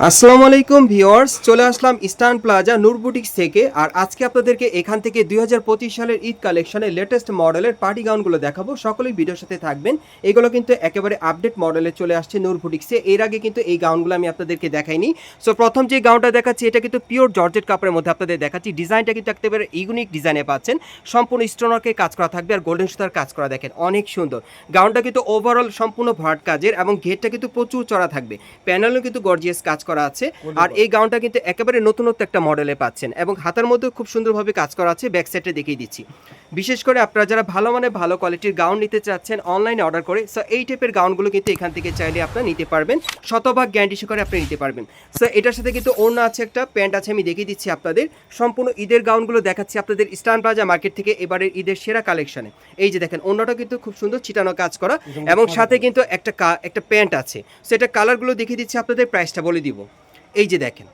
আসসালামু আলাইকুম ভিউয়ার্স, চলে আসলাম ইস্টার্ন প্লাজা নূর বুটিক্স থেকে। আর আজকে আপনাদেরকে এখান থেকে দুই হাজার পঁচিশ সালের ঈদ কালেকশনের লেটেস্ট মডেলের পার্টি গাউনগুলো দেখাবো। সকলেই ভিডিওর সাথে থাকবেন। এগুলো কিন্তু একেবারে আপডেট মডেলে চলে আসছে নূর বুটিক্সে এর আগে কিন্তু এই গাউনগুলো আমি আপনাদেরকে দেখাইনি। সো প্রথম যে গাউনটা দেখাচ্ছি, এটা কিন্তু পিওর জর্জেট কাপড়ের মধ্যে আপনাদের দেখাচ্ছি। ডিজাইনটা কিন্তু একেবারে ইউনিক ডিজাইনে পাচ্ছেন। সম্পূর্ণ স্টোনারকে কাজ করা থাকবে আর গোল্ডেন সুতার কাজ করা দেখেন, অনেক সুন্দর। গাউনটা কিন্তু ওভারঅল সম্পূর্ণ ভার্ট কাজের এবং ঘেরটা কিন্তু প্রচুর চড়া থাকবে। প্যানেলও কিন্তু গর্জিয়াস কাজ করা আছে। আর এই গাউনটা কিন্তু একেবারে নতুনত্ব একটা মডেলে পাচ্ছেন এবং হাতার মধ্যে খুব সুন্দরভাবে কাজ করা আছে ব্যাক সাইডে দেখিয়ে দিচ্ছি। বিশেষ করে আপনারা যারা ভালো মানে ভালো কোয়ালিটির গাউন নিতে চাচ্ছেন অনলাইনে অর্ডার করে সো এই টাইপের গাউনগুলো কিন্তু এখান থেকে চাইলে আপনারা নিতে পারবেন। শতভাগ গ্যারান্টি সহকারে আপনি নিতে পারবেন। সো এটার সাথে কিন্তু ওড়না আছে একটা প্যান্ট আছে আমি দেখিয়ে দিচ্ছি আপনাদের। সম্পূর্ণ ঈদের গাউনগুলো দেখাচ্ছি আপনাদের ইস্টার্ন প্লাজা মার্কেট থেকে এবারের ঈদের সেরা কালেকশনে এই যে দেখেন অন্যটা কিন্তু খুব সুন্দর ছিটানো কাজ করা এবং সাথে কিন্তু একটা একটা প্যান্ট আছে। সেটা কালারগুলো দেখিয়ে দিচ্ছি আপনাদের প্রাইসটা বলে দিব। এই যে দেখেন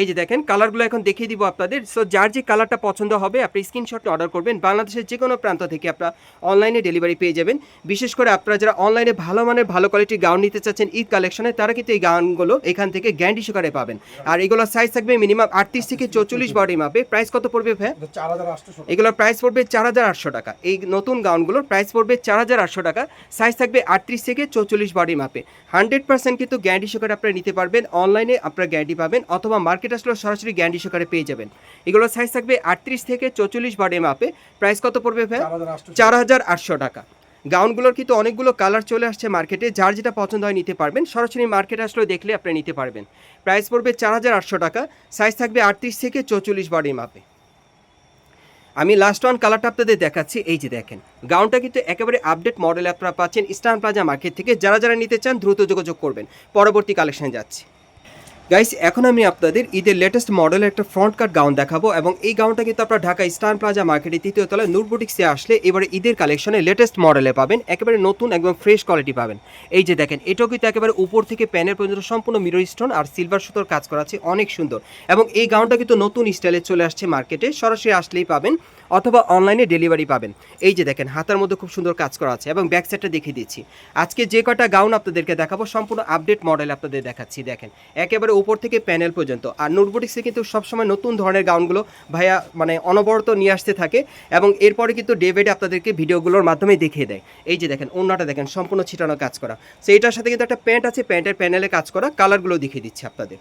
এই যে দেখেন কালারগুলো এখন দেখিয়ে দিব আপনাদের। সো যার যে কালারটা পছন্দ হবে আপনি স্ক্রিনশট অর্ডার করবেন। বাংলাদেশের যে কোনো প্রান্ত থেকে আপনারা অনলাইনে ডেলিভারি পেয়ে যাবেন। বিশেষ করে আপনারা যারা অনলাইনে ভালো মানের ভালো কোয়ালিটির গাউন নিতে চাচ্ছেন ঈদ কালেকশনে তারা কিন্তু এই গাউনগুলো এখান থেকে গ্যান্ডি সহকারে পাবেন। আর এগুলো সাইজ থাকবে মিনিমাম আটত্রিশ থেকে চৌচল্লিশ বডি মাপে। প্রাইস কত পড়বে ভাই চার হাজার আটশো এগুলোর প্রাইস পড়বে চার হাজার আটশো টাকা। এই নতুন গাউনগুলোর প্রাইস পড়বে চার হাজার আটশো টাকা। সাইজ থাকবে আটত্রিশ থেকে চৌচল্লিশ বডি মাপে। হান্ড্রেড পার্সেন্ট কিন্তু গ্যারান্টি সহকারে আপনারা নিতে পারবেন। অনলাইনে আপনারা গ্যারান্টি পাবেন। অথবা মার্কেট আসলে সরাসরি গ্যারান্টি সহকারে পেয়ে যাবেন। এগুলোর সাইজ থাকবে আটত্রিশ থেকে চৌচল্লিশ বডি মাপে প্রাইস কত পড়বে ভাই? চার হাজার আটশো টাকা। গাউনগুলোর কিন্তু অনেকগুলো কালার চলে আসছে মার্কেটে যার যেটা পছন্দ হয় নিতে পারবেন। সরাসরি মার্কেটে আসলে দেখলে আপনি নিতে পারবেন। প্রাইস পড়বে চার হাজার আটশো টাকা। সাইজ থাকবে আটত্রিশ থেকে চৌচল্লিশ বডি মাপে আমি লাস্ট ওয়ান কালারটা আপনাদের দেখাচ্ছি এই যে দেখেন। গাউনটা কিন্তু একেবারে আপডেট মডেল আপনারা পাচ্ছেন ইস্টার্ন প্লাজা মার্কেট থেকে। যারা যারা নিতে চান দ্রুত যোগাযোগ করবেন। পরবর্তী কালেকশন যাচ্ছি। গাইস এখন আমি আপনাদের ঈদের লেটেস্ট মডেলের একটা ফ্রন্ট কাট গাউন দেখাবো এবং এই গাউনটা কিন্তু আপনারা ঢাকা ইস্টার্ন প্লাজা মার্কেটের তৃতীয় তলায় নূর আসলে এবারে ঈদের কালেকশনে লেটেস্ট মডেলে পাবেন, একেবারে নতুন, একদম ফ্রেশ কোয়ালিটি পাবেন। এই যে দেখেন, এটাও কিন্তু একেবারে উপর থেকে প্যানের পর্যন্ত সম্পূর্ণ মিরর স্টোন আর সিলভার সুতোর কাজ করা আছে, অনেক সুন্দর। এবং এই গাউনটা কিন্তু নতুন স্টাইলে চলে আসছে মার্কেটে সরাসরি আসলেই পাবেন। অথবা অনলাইনে ডেলিভারি পাবেন। এই যে দেখেন, হাতার মধ্যে খুব সুন্দর কাজ করা আছে এবং ব্যাক সাইডটা দেখিয়ে দিচ্ছি। আজকে যে কটা গাউন আপনাদেরকে দেখাবো, সম্পূর্ণ আপডেট মডেল আপনাদের দেখাচ্ছি, দেখেন। একেবারে উপর থেকে প্যানেল পর্যন্ত। আর নোটবুটিক্সে কিন্তু সবসময় নতুন ধরনের গাউনগুলো ভাইয়া মানে অনবরত নিয়ে আসতে থাকে এবং এরপরে কিন্তু ডে বেডে আপনাদেরকে ভিডিওগুলোর মাধ্যমে দেখিয়ে দেয়। এই যে দেখেন অন্যটা দেখেন, সম্পূর্ণ ছিটানো কাজ করা। সো এটার সাথে কিন্তু একটা প্যান্ট আছে প্যান্টের প্যানেলে কাজ করা। কালারগুলো দেখিয়ে দিচ্ছি আপনাদের।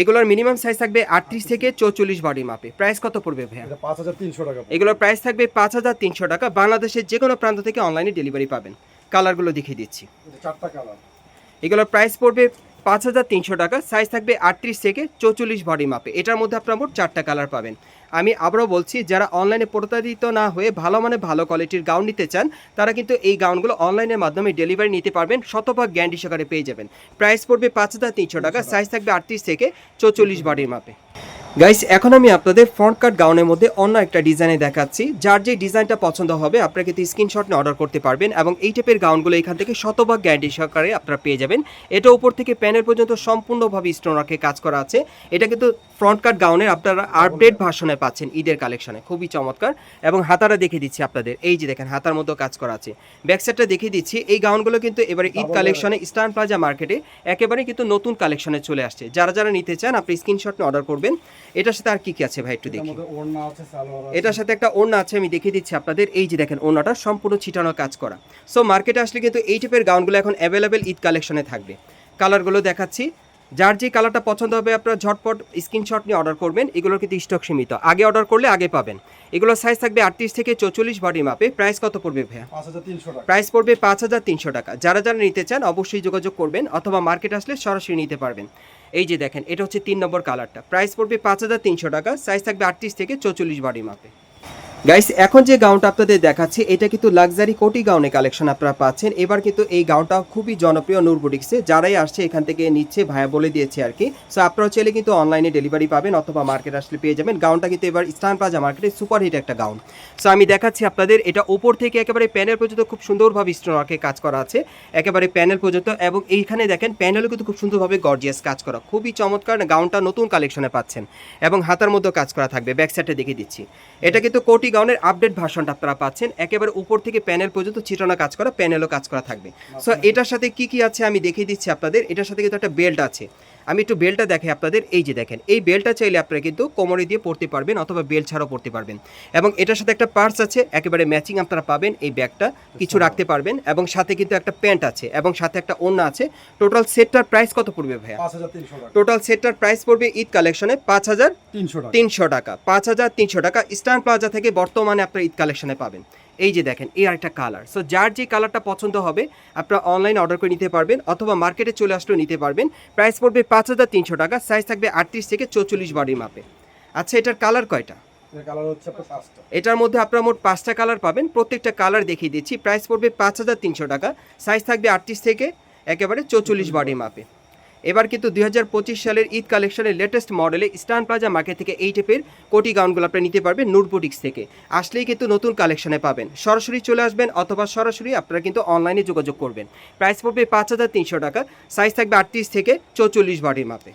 এগুলোর মিনিমাম সাইজ থাকবে আটত্রিশ থেকে চৌচল্লিশ বডি মাপে প্রাইস কত পড়বে ভাইয়া? পাঁচ হাজার তিনশো টাকা এগুলোর প্রাইস থাকবে পাঁচ হাজার তিনশো টাকা। বাংলাদেশের যে কোনো প্রান্ত থেকে অনলাইনে ডেলিভারি পাবেন। কালারগুলো দেখিয়ে দিচ্ছি। চারটা কালার এগুলোর প্রাইস পড়বে পাঁচ হাজার তিনশো টাকা। সাইজ থাকবে আটত্রিশ থেকে চৌচল্লিশ বডি মাপে এটার মধ্যে আপনার মোট চারটা কালার পাবেন। আমি আবারও বলছি যারা অনলাইনে প্রতারিত না হয়ে ভালো মানে ভালো কোয়ালিটির গাউন নিতে চান তারা কিন্তু এই গাউনগুলো অনলাইনের মাধ্যমে ডেলিভারি নিতে পারবেন শতভাগ গ্যারান্টি সহকারে পেয়ে যাবেন। প্রাইস পড়বে পাঁচ হাজার তিনশো টাকা সাইজ থাকবে আটত্রিশ থেকে চৌচল্লিশ বডির মাপে গাইস এখন আমি আপনাদের ফ্রন্ট কাট গাউনের মধ্যে অন্য একটা ডিজাইনে দেখাচ্ছি যার যে ডিজাইনটা পছন্দ হবে আপনারা কিন্তু স্ক্রিনশট নিয়ে অর্ডার করতে পারবেন এবং এই টাইপের গাউনগুলো এখান থেকে শতভাগ গ্যারান্টি সহকারে আপনারা পেয়ে যাবেন। এটা উপর থেকে প্যানের পর্যন্ত সম্পূর্ণভাবে স্টোন রাখে কাজ করা আছে। এটা কিন্তু ফ্রন্ট কাট গাউনের আপনারা আপডেট ভার্সনে পাচ্ছেন ঈদের কালেকশনে খুবই চমৎকার। এবং হাতারা দেখে দিচ্ছি আপনাদের এই যে দেখেন হাতার মধ্যে কাজ করা আছে। ব্যাক সাইডটা দেখিয়ে দিচ্ছি এই গাউনগুলো কিন্তু এবারে ঈদ কালেকশনে ইস্টার্ন প্লাজা মার্কেটে একেবারে কিন্তু নতুন কালেকশনে চলে আসছে। যারা যারা নিতে চান আপনি স্ক্রিনশট নিয়ে অর্ডার করবেন। এটার সাথে আর কি কি আছে ভাই একটু দেখি? এটার সাথে একটা ওড়না আছে আমি দেখিয়ে দিচ্ছি আপনাদের। এই যে দেখেন ওড়নাটা সম্পূর্ণ ছিটানো কাজ করা। সো মার্কেটে আসলে কিন্তু এই টাইপের গাউনগুলো এখন অ্যাভেলেবেল ঈদ কালেকশনে থাকবে। কালারগুলো দেখাচ্ছি। যার যে কালারটা পছন্দ হবে আপনারা ঝটপট স্ক্রিনশট নিয়ে অর্ডার করবেন। এগুলোর কিন্তু স্টক সীমিত। আগে অর্ডার করলে আগে পাবেন। এগুলোর সাইজ থাকবে আটত্রিশ থেকে চৌচল্লিশ বডি মাপে প্রাইস কত পড়বে ভাইয়া? প্রাইস পড়বে পাঁচ হাজার তিনশো টাকা। যারা যারা নিতে চান অবশ্যই যোগাযোগ করবেন অথবা মার্কেট আসলে সরাসরি নিতে পারবেন। এই যে দেখেন, এটা হচ্ছে তিন নম্বর কালারটা প্রাইস পড়বে পাঁচ হাজার তিনশো টাকা সাইজ থাকবে আটত্রিশ থেকে চৌচল্লিশ বাড়ি মাপে গাইস এখন যে গাউনটা আপনাদের দেখাচ্ছি, এটা কিন্তু লাক্সারি কোটি গাউনে কালেকশন আপনারা পাচ্ছেন। এবার কিন্তু এই গাউনটা খুবই জনপ্রিয় বুটিক্সে যারাই আসছে এখান থেকে নিচ্ছে ভাইয়া বলে দিয়েছে আর কি। সো আপনারা চাইলে কিন্তু অনলাইনে ডেলিভারি পাবেন অথবা মার্কেট আসলে পেয়ে যাবেন। গাউনটা কিন্তু এবার স্টান প্লাজা মার্কেটে সুপার হিট একটা গাউন সো আমি দেখাচ্ছি আপনাদের, এটা ওপর থেকে একেবারে প্যানেল পর্যন্ত খুব সুন্দরভাবে স্টোনারকে কাজ করা আছে, একেবারে প্যানেল পর্যন্ত। এবং এইখানে দেখেন প্যানেলও কিন্তু খুব সুন্দরভাবে গর্জিয়াস কাজ করা। খুবই চমৎকার গাউনটা নতুন কালেকশনে পাচ্ছেন। এবং হাতার মধ্যেও কাজ করা থাকবে ব্যাক সাইডে দেখে দিচ্ছি। এটা কিন্তু কোটি গাউনের আপডেট ভার্সনটা আপনারা পাচ্ছেন। একেবারে উপর থেকে প্যানেল পর্যন্ত চিটানো কাজ করা প্যানেলও কাজ করা থাকবে। সো এটার সাথে কি কি আছে আমি দেখিয়ে দিচ্ছি আপনাদের। এটার সাথে কিন্তু একটা বেল্ট আছে। আমি একটু বেলটা দেখাই আপনাদের এই যে দেখেন এই বেলটা চাইলে আপনারা কিন্তু কোমরে দিয়ে পড়তে পারবেন অথবা বেল ছাড়াও পড়তে পারবেন। এবং এটার সাথে একটা পার্স আছে একেবারে ম্যাচিং আপনারা পাবেন এই ব্যাগটা কিছু রাখতে পারবেন। এবং সাথে কিন্তু একটা প্যান্ট আছে এবং সাথে একটা ওড়না আছে। টোটাল সেটটার প্রাইস কত পড়বে ভাইয়া? টোটাল সেটটার প্রাইস পড়বে ঈদ কালেকশনে পাঁচ হাজার তিনশো টাকা। তিনশো টাকা। পাঁচ হাজার তিনশো টাকা। ইস্টার্ন প্লাজা থেকে বর্তমানে আপনার ঈদ কালেকশনে পাবেন। এই যে দেখেন এই আরেকটা কালার সো যার যে কালারটা পছন্দ হবে আপনারা অনলাইন অর্ডার করে নিতে পারবেন অথবা মার্কেটে চলে আসলেও নিতে পারবেন। প্রাইস পড়বে পাঁচ হাজার তিনশো টাকা সাইজ থাকবে আটত্রিশ থেকে চৌচল্লিশ বডির মাপে আচ্ছা এটার কালার কয়টা? এটার মধ্যে আপনারা মোট পাঁচটা কালার পাবেন প্রত্যেকটা কালার দেখিয়ে দিচ্ছি। প্রাইস পড়বে পাঁচ হাজার তিনশো টাকা সাইজ থাকবে আটত্রিশ থেকে একেবারে চৌচল্লিশ বডি মাপে এবার কিন্তু দুই হাজার পঁচিশ সালের ঈদ কালেকশনের লেটেস্ট মডেলে স্টান প্লাজা মার্কেট থেকে এই টাইপের কোটি গাউনগুলো আপনি নিতে পারবেন নুরবুটিক্স থেকে। আসলেই কিন্তু নতুন কালেকশনে পাবেন। সরাসরি চলে আসবেন অথবা সরাসরি আপনারা কিন্তু অনলাইনে যোগাযোগ করবেন। প্রাইস পড়বে পাঁচ হাজার তিনশো টাকা সাইজ থাকবে আটত্রিশ থেকে চৌচল্লিশ বডির মাপে।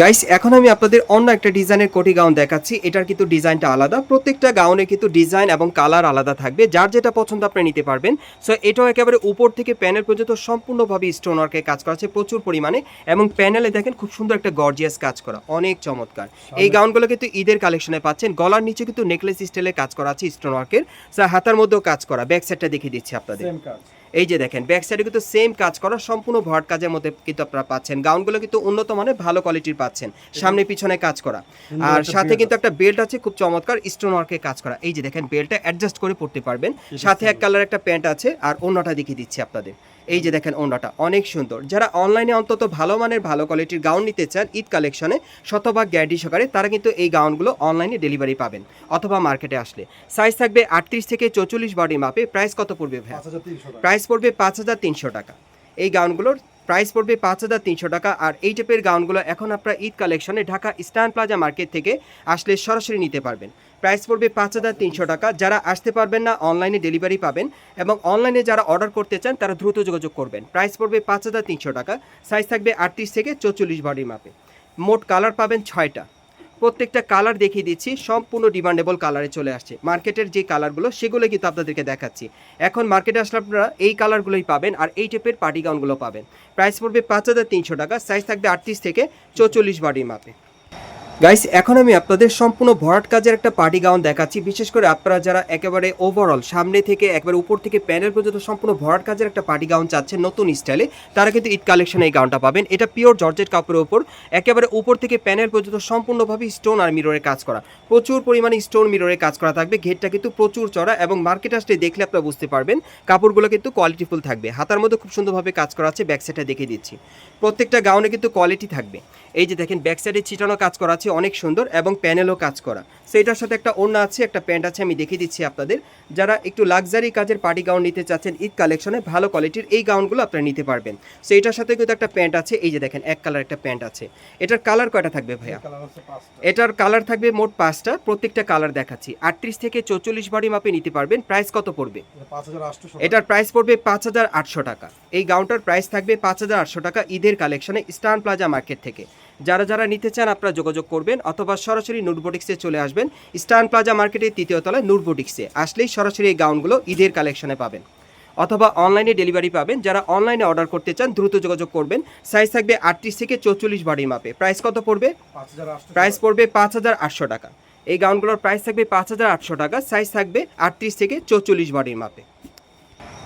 গাইস এখন আমি আপনাদের অন্য একটা ডিজাইনের কোটি গাউন দেখাচ্ছি। এটার কিন্তু ডিজাইনটা আলাদা। প্রত্যেকটা গাউনে কিন্তু ডিজাইন এবং কালার আলাদা থাকবে। যার যেটা পছন্দ আপনি নিতে পারবেন। সো এটাও একেবারে উপর থেকে প্যানেল পর্যন্ত সম্পূর্ণভাবে স্টোন কাজ করা আছে। প্রচুর পরিমাণে। এবং প্যানেলে দেখেন খুব সুন্দর একটা গর্জিয়াস কাজ করা অনেক চমৎকার। এই গাউনগুলো কিন্তু ঈদের কালেকশনে পাচ্ছেন। গলার নিচে কিন্তু নেকলেস স্টাইলে কাজ করা আছে স্টোন ওয়ার্কের হাতার মধ্যেও কাজ করা ব্যাক সাইডটা দেখিয়ে দিচ্ছি আপনাদের। এই যে দেখেন ব্যাক সাইডে কিন্তু সেম কাজ করা সম্পূর্ণ ভরাট কাজের মধ্যে কিন্তু আপনারা পাচ্ছেন। গাউনগুলো কিন্তু উন্নত মানের ভালো কোয়ালিটির পাচ্ছেন। সামনে পিছনে কাজ করা। আর সাথে কিন্তু একটা বেল্ট আছে খুব চমৎকার স্টোন ওয়ার্কের কাজ করা। এই যে দেখেন বেল্টটা অ্যাডজাস্ট করে পড়তে পারবেন। সাথে এক কালার একটা প্যান্ট আছে আর অন্যটা দেখিয়ে দিচ্ছি আপনাদের। এই যে দেখেন অন্যটা অনেক সুন্দর। যারা অনলাইনে অন্তত ভালো মানের ভালো কোয়ালিটির গাউন নিতে চান ঈদ কালেকশনে শতভাগ গ্যারান্টি সহকারে তারা কিন্তু এই গাউনগুলো অনলাইনে ডেলিভারি পাবেন অথবা মার্কেটে আসলে। সাইজ থাকবে আটত্রিশ থেকে চৌচল্লিশ বডি মাপে। প্রাইস কত পড়বে ভাই প্রাইস পড়বে পাঁচ হাজার তিনশো টাকা। এই গাউনগুলোর প্রাইস পড়বে পাঁচ হাজার তিনশো টাকা। আর এই টাইপের গাউনগুলো এখন আপনারা ঈদ কালেকশনে ঢাকা স্টান প্লাজা মার্কেট থেকে আসলে সরাসরি নিতে পারবেন। প্রাইস পড়বে পাঁচ হাজার তিনশো টাকা। যারা আসতে পারবেন না, অনলাইনে ডেলিভারি পাবেন এবং অনলাইনে যারা অর্ডার করতে চান, তারা দ্রুত যোগাযোগ করবেন। প্রাইস পড়বে পাঁচ হাজার তিনশো টাকা। সাইজ থাকবে আটত্রিশ থেকে চৌচল্লিশ বডির মাপে। মোট কালার পাবেন ছয়টা। প্রত্যেকটা কালার দেখিয়ে দিচ্ছি, সম্পূর্ণ ডিমান্ডেবল কালারে চলে আসছে। মার্কেটের যে কালারগুলো, সেগুলো কিন্তু আপনাদেরকে দেখাচ্ছি। এখন মার্কেটে আসলে আপনারা এই কালারগুলোই পাবেন আর এই টাইপের পার্টি গাউনগুলো পাবেন। প্রাইস পড়বে পাঁচ হাজার তিনশো টাকা, সাইজ থাকবে আটত্রিশ থেকে চৌচল্লিশ বডির মাপে। গাইস এখন আমি আপনাদের সম্পূর্ণ ভরাট কাজের একটা পার্টি গাউন দেখাচ্ছি। বিশেষ করে আপনারা যারা একেবারে ওভারঅল সামনে থেকে, একবারে উপর থেকে প্যানেল পর্যন্ত সম্পূর্ণ ভরাট কাজের একটা পার্টি গাউন চাচ্ছেন নতুন স্টাইলে তারা কিন্তু ঈদ কালেকশনে এই গাউনটা পাবেন। এটা পিওর জর্জেট কাপড়ের উপর, একেবারে উপর থেকে প্যানেল পর্যন্ত সম্পূর্ণভাবে স্টোন আর মিররে কাজ করা। প্রচুর পরিমাণে স্টোন মিররে কাজ করা থাকবে, ঘেরটা কিন্তু প্রচুর চড়া এবং মার্কেট আসলে দেখলে আপনারা বুঝতে পারবেন, কাপড়গুলো কিন্তু কোয়ালিটিফুল থাকবে। হাতার মধ্যে খুব সুন্দরভাবে কাজ করা আছে ব্যাক সাইডটা দেখিয়ে দিচ্ছি। প্রত্যেকটা গাউনে কিন্তু কোয়ালিটি থাকবে। এই যে দেখেন ব্যাক সাইডে ছিটানো কাজ করা আছে অনেক সুন্দর এবং প্যানেলও কাজ করা। সেইটার সাথে একটা ওড়না আছে একটা প্যান্ট আছে আমি দেখিয়ে দিচ্ছি আপনাদের। যারা একটু লাক্সারি কাজের পার্টি গাউন নিতে চাচ্ছেন ঈদ কালেকশনে ভালো কোয়ালিটির এই গাউনগুলো আপনারা নিতে পারবেন। সেইটার সাথে কিন্তু একটা প্যান্ট আছে এই যে দেখেন এক কালার একটা প্যান্ট আছে। এটার কালার কয়টা থাকবে ভাইয়া? এটার কালার থাকবে মোট পাঁচটা প্রত্যেকটা কালার দেখাচ্ছি। আটত্রিশ থেকে চৌচল্লিশ বডি মাপে নিতে পারবেন প্রাইস কত পড়বে? এটার প্রাইস পড়বে পাঁচ হাজার আটশো টাকা। এই গাউনটার প্রাইস থাকবে পাঁচ হাজার আটশো টাকা ঈদের কালেকশনে স্টান প্লাজা মার্কেট থেকে। যারা যারা নিতে চান আপনারা যোগাযোগ করবেন অথবা সরাসরি নুরবোটিক্সে চলে আসবেন। স্টান প্লাজা মার্কেটের তৃতীয় তলায় নুরবোটিক্সে আসলেই সরাসরি এই গাউনগুলো ঈদের কালেকশনে পাবেন। অথবা অনলাইনে ডেলিভারি পাবেন। যারা অনলাইনে অর্ডার করতে চান দ্রুত যোগাযোগ করবেন। সাইজ থাকবে আটত্রিশ থেকে চৌচল্লিশ বডির মাপে। প্রাইস কত পড়বে? প্রাইস পড়বে পাঁচ হাজার আটশো টাকা। এই গাউনগুলোর প্রাইস থাকবে পাঁচ হাজার আটশো টাকা। সাইজ থাকবে আটত্রিশ থেকে চৌচল্লিশ বডির মাপে।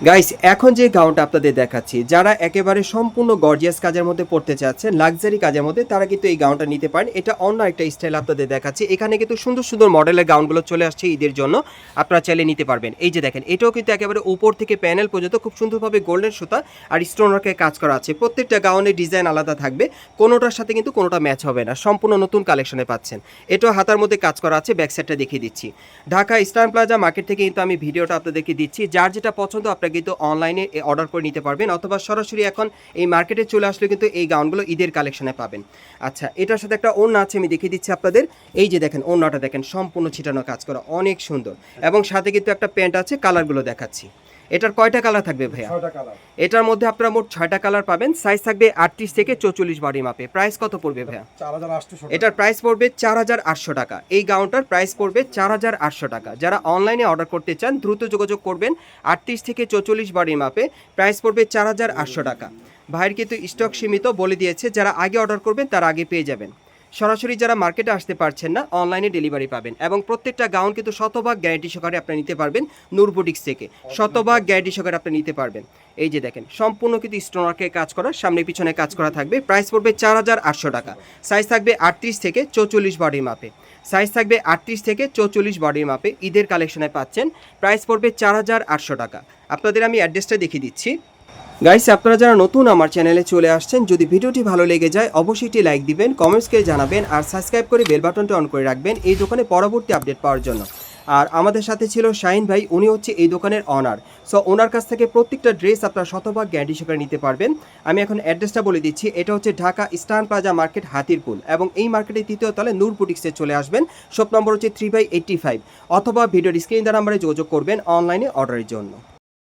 গাইস এখন যে গাউনটা আপনাদের দেখাচ্ছি, যারা একেবারে সম্পূর্ণ গর্জিয়াস কাজের মধ্যে পড়তে চাচ্ছেন লাক্সারি কাজের মধ্যে, তারা কিন্তু এই গাউনটা নিতে পারেন। এটা অন্য একটা স্টাইল আপনাদের দেখাচ্ছি। এখানে কিন্তু সুন্দর সুন্দর মডেলের গাউনগুলো চলে আসছে ঈদের জন্য। আপনারা চাইলে নিতে পারবেন। এই যে দেখেন, এটাও কিন্তু একেবারে উপর থেকে প্যানেল পর্যন্ত খুব সুন্দরভাবে গোল্ডেন সুতা আর স্টোন ওয়ার্কের কাজ করা আছে। প্রত্যেকটা গাউনের ডিজাইন আলাদা থাকবে। কোনোটার সাথে কিন্তু কোনোটা ম্যাচ হবে না। সম্পূর্ণ নতুন কালেকশনে পাচ্ছেন। এটাও হাতার মধ্যে কাজ করা আছে ব্যাক সাইডটা দেখিয়ে দিচ্ছি। ঢাকা ইস্টার্ন প্লাজা মার্কেট থেকে কিন্তু আমি ভিডিওটা আপনাদেরকে দিচ্ছি। যার যেটা পছন্দ আপনারা কিন্তু অনলাইনে অর্ডার করে নিতে পারবেন অথবা সরাসরি এখন এই মার্কেটে চলে আসলে কিন্তু এই গাউনগুলো ঈদের কালেকশনে পাবেন। আচ্ছা এটার সাথে একটা ওড়না আছে, আমি দেখিয়ে দিচ্ছি আপনাদের। এই যে দেখেন, ওড়নাটা দেখেন, সম্পূর্ণ ছিটানো কাজ করা, অনেক সুন্দর। এবং সাথে কিন্তু একটা প্যান্ট আছে কালারগুলো দেখাচ্ছি। এটার কয়টা কালার থাকবে ভাইয়া? এটার মধ্যে আপনারা মোট ছয়টা কালার পাবেন। সাইজ থাকবে আটত্রিশ থেকে চৌচল্লিশ বডি মাপে প্রাইস কত পড়বে ভাইয়া? এটার প্রাইস পড়বে চার হাজার আটশো টাকা। এই গাউনটার প্রাইস পড়বে চার হাজার আটশো টাকা। যারা অনলাইনে অর্ডার করতে চান দ্রুত যোগাযোগ করবেন আটত্রিশ থেকে চৌচল্লিশ বডি মাপে প্রাইস পড়বে চার হাজার আটশো টাকা। ভাইয়ের কিন্তু স্টক সীমিত বলে দিয়েছে। যারা আগে অর্ডার করবেন তারা আগে পেয়ে যাবেন। সরাসরি যারা মার্কেটে আসতে পারছেন না অনলাইনে ডেলিভারি পাবেন এবং প্রত্যেকটা গাউন কিন্তু শতভাগ গ্যারান্টি সহকারে আপনি নিতে পারবেন নূর বুটিক্স থেকে। শতভাগ গ্যারান্টি সহকারে আপনি নিতে পারবেন। এই যে দেখেন, সম্পূর্ণ কিন্তু স্টোনারকে কাজ করা, সামনে পিছনে কাজ করা থাকবে। প্রাইস পড়বে চার হাজার আটশো টাকা। সাইজ থাকবে আটত্রিশ থেকে চৌচল্লিশ বডি মাপে সাইজ থাকবে আটত্রিশ থেকে চৌচল্লিশ বডি মাপে ঈদের কালেকশনে পাচ্ছেন। প্রাইস পড়বে চার হাজার আটশো টাকা। আপনাদের আমি অ্যাড্রেসটা দেখিয়ে দিচ্ছি। গাইস আপনারা যারা নতুন আমার চ্যানেলে চলে আসছেন, যদি ভিডিওটি ভালো লেগে যায়, অবশ্যই একটি লাইক দিবেন কমেন্টসকে জানাবেন, আর সাবস্ক্রাইব করে বেল বাটনটা অন করে রাখবেন এই দোকানে পরবর্তী আপডেট পাওয়ার জন্য। আর আমাদের সাথে ছিল শাহিন ভাই, উনি হচ্ছে এই দোকানের অনার সো ওনার কাছ থেকে প্রত্যেকটা ড্রেস আপনারা শতভাগ গ্যারান্টি সহকারে নিতে পারবেন। আমি এখন অ্যাড্রেসটা বলে দিচ্ছি, এটা হচ্ছে Dhaka eastern plaza market, Hatirpool. এবং এই মার্কেটের তৃতীয় তলে নূর বুটিক্সে চলে আসবেন শপ নম্বর হচ্ছে থ্রি বাই এইট্টি ফাইভ অথবা ভিডিওর স্ক্রিন দ্বারা নাম্বারে যোগাযোগ করবেন অনলাইনে অর্ডারের জন্য।